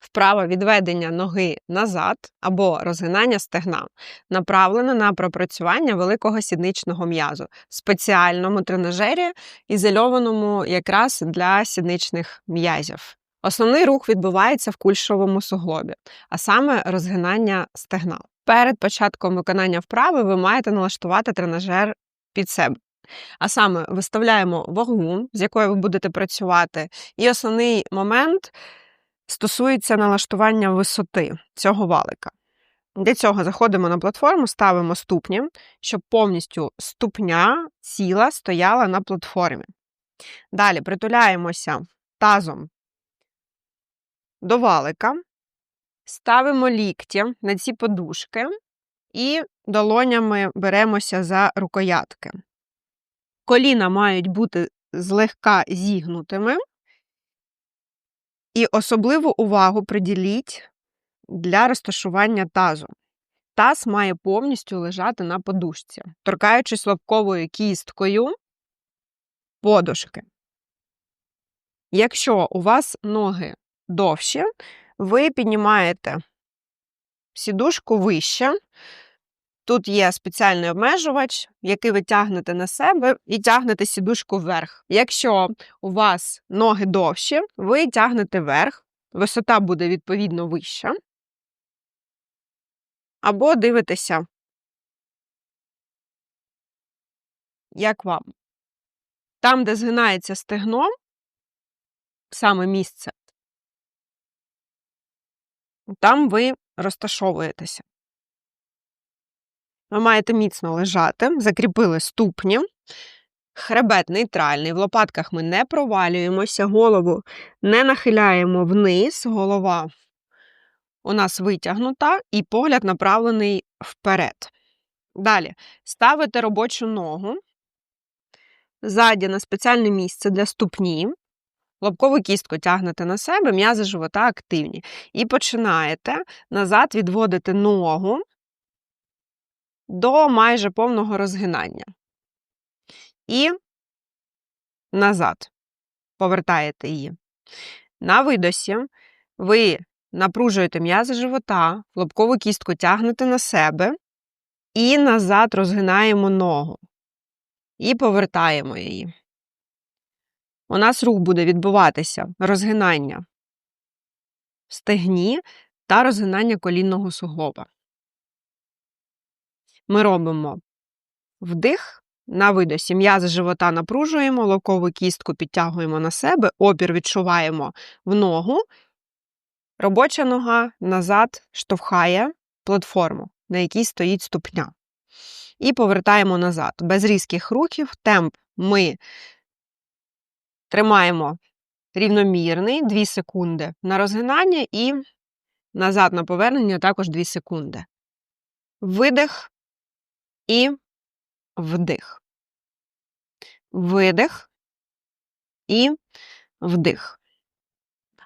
Вправа відведення ноги назад або розгинання стегна направлена на пропрацювання великого сідничного м'язу в спеціальному тренажері, ізольованому якраз для сідничних м'язів. Основний рух відбувається в кульшовому суглобі, а саме розгинання стегна. Перед початком виконання вправи ви маєте налаштувати тренажер під себе. А саме виставляємо вагу, з якою ви будете працювати, і основний момент стосується налаштування висоти цього валика. Для цього заходимо на платформу, ставимо ступні, щоб повністю ступня ціла стояла на платформі. Далі притуляємося тазом до валика, ставимо лікті на ці подушки і долонями беремося за рукоятки. Коліна мають бути злегка зігнутими, і особливу увагу приділіть для розташування тазу. Таз має повністю лежати на подушці, торкаючись лобковою кісткою подушки. Якщо у вас ноги довші, ви піднімаєте сідушку вище. Тут є спеціальний обмежувач, який ви тягнете на себе і тягнете сідушку вверх. Якщо у вас ноги довші, ви тягнете вверх, висота буде відповідно вища. Або дивитеся, як вам. Там, де згинається стегно, саме місце, там ви розташовуєтеся. Ви маєте міцно лежати, закріпили ступні, хребет нейтральний, в лопатках ми не провалюємося, голову не нахиляємо вниз, голова у нас витягнута і погляд направлений вперед. Далі ставите робочу ногу ззаді на спеціальне місце для ступні. Лобкову кістку тягнете на себе, м'язи живота активні. І починаєте назад відводити ногу до майже повного розгинання. І назад повертаєте її. На видосі ви напружуєте м'язи живота, лобкову кістку тягнете на себе і назад розгинаємо ногу. І повертаємо її. У нас рух буде відбуватися розгинання в стегні та розгинання колінного суглоба. Ми робимо вдих на видосі. М'язи живота напружуємо, локову кістку підтягуємо на себе, опір відчуваємо в ногу. Робоча нога назад штовхає платформу, на якій стоїть ступня. І повертаємо назад. Без різких рухів, темп ми тримаємо рівномірний 2 секунди на розгинання і назад на повернення також 2 секунди. Видих і вдих. Видих і вдих.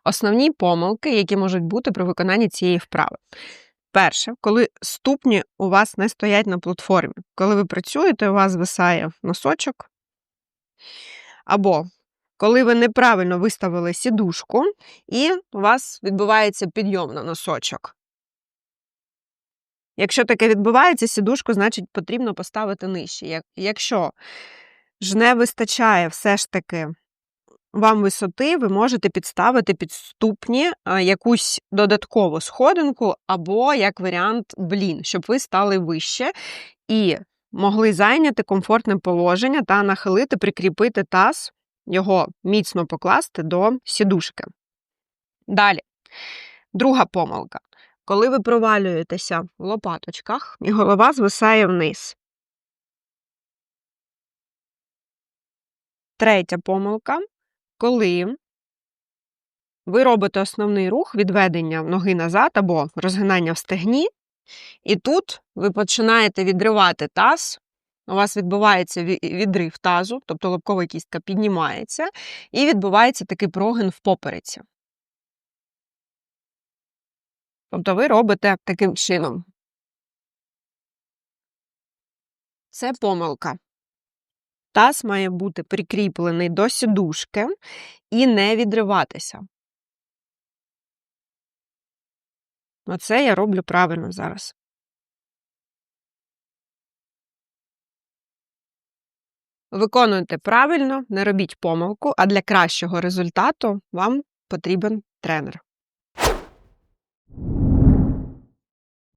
Основні помилки, які можуть бути при виконанні цієї вправи. Перше, коли ступні у вас не стоять на платформі. Коли ви працюєте, у вас висає носочок. Або коли ви неправильно виставили сідушку, і у вас відбувається підйом на носочок. Якщо таке відбувається, сідушку, значить, потрібно поставити нижче. Якщо ж не вистачає все ж таки вам висоти, ви можете підставити під ступні якусь додаткову сходинку, або, як варіант, блін, щоб ви стали вище і могли зайняти комфортне положення та нахилити, прикріпити таз, його міцно покласти до сідушки. Далі, друга помилка. Коли ви провалюєтеся в лопаточках, і голова звисає вниз. Третя помилка, коли ви робите основний рух відведення ноги назад або розгинання в стегні, і тут ви починаєте відривати таз, у вас відбувається відрив тазу, тобто лобкова кістка піднімається, і відбувається такий прогин в попереці. Тобто ви робите таким чином. Це помилка. Таз має бути прикріплений до сідушки і не відриватися. Оце я роблю правильно зараз. Виконуйте правильно, не робіть помилку, а для кращого результату вам потрібен тренер.